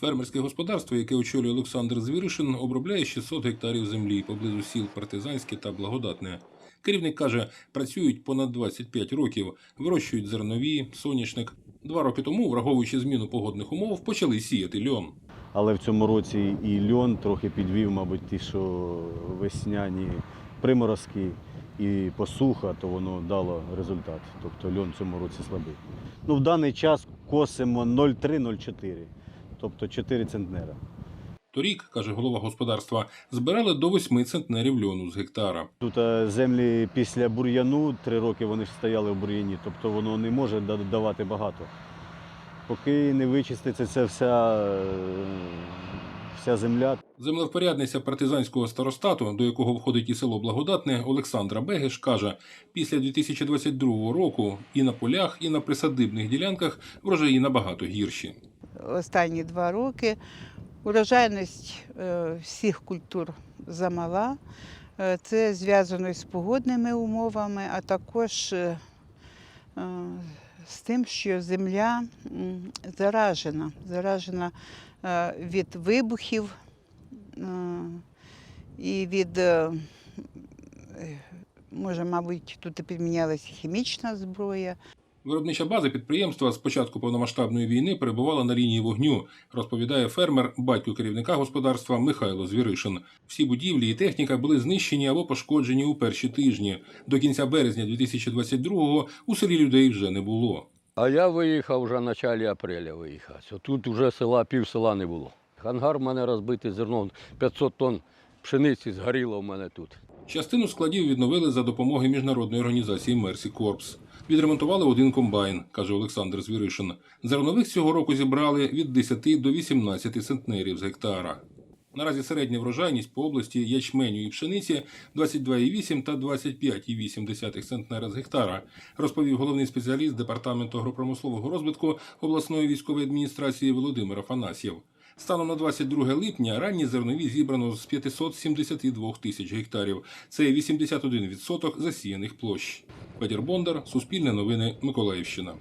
Фермерське господарство, яке очолює Олександр Звіришин, обробляє 600 гектарів землі поблизу сіл Партизанське та Благодатне. Керівник каже, працюють понад 25 років, вирощують зернові, соняшник. Два роки тому, враховуючи зміну погодних умов, почали сіяти льон. Але в цьому році і льон трохи підвів, мабуть, ті, що весняні приморозки і посуха, то воно дало результат. Тобто льон в цьому році слабий. Ну, в даний час косимо 0,3-0,4, тобто 4 центнера. Торік, каже голова господарства, збирали до 8 центнерів льону з гектара. Тут е, землі після бур'яну, три роки вони ж стояли в бур'яні, тобто воно не може давати багато. Поки не вичиститься ця вся, е, вся земля, Землевпорядниця партизанського старостату, до якого входить і село Благодатне, Олександра Бегеш, каже, після 2022 року і на полях, і на присадибних ділянках врожаї набагато гірші. Останні два роки. Урожайність е, всіх культур замала. Е, Це зв'язано з погодними умовами, а також е, з тим, що земля заражена, заражена від вибухів і від, може, мабуть, тут і підмінялася хімічна зброя. Виробнича база підприємства з початку повномасштабної війни перебувала на лінії вогню, розповідає фермер, батько керівника господарства Михайло Звіришин. Всі будівлі і техніка були знищені або пошкоджені у перші тижні. До кінця березня 2022-го у селі людей вже не було. А я виїхав вже в началі апреля виїхав. Тут вже села, пів села не було. Хангар в мене розбитий зерном, 500 тонн пшениці згоріло в мене тут. Частину складів відновили за допомоги міжнародної організації Мерсі Корпс. Відремонтували один комбайн, каже Олександр Звіришин. Зернових цього року зібрали від 10 до 18 центнерів з гектара. Наразі середня врожайність по області ячменю і пшениці 22,8 та 25,8 центнера з гектара, розповів головний спеціаліст департаменту агропромислового розвитку обласної військової адміністрації Володимир Афанасьєв. Станом на 22 липня ранні зернові зібрано з 572 тисяч гектарів. Це 81% засіяних площ. Петер Бондар, Суспільне новини, Миколаївщина.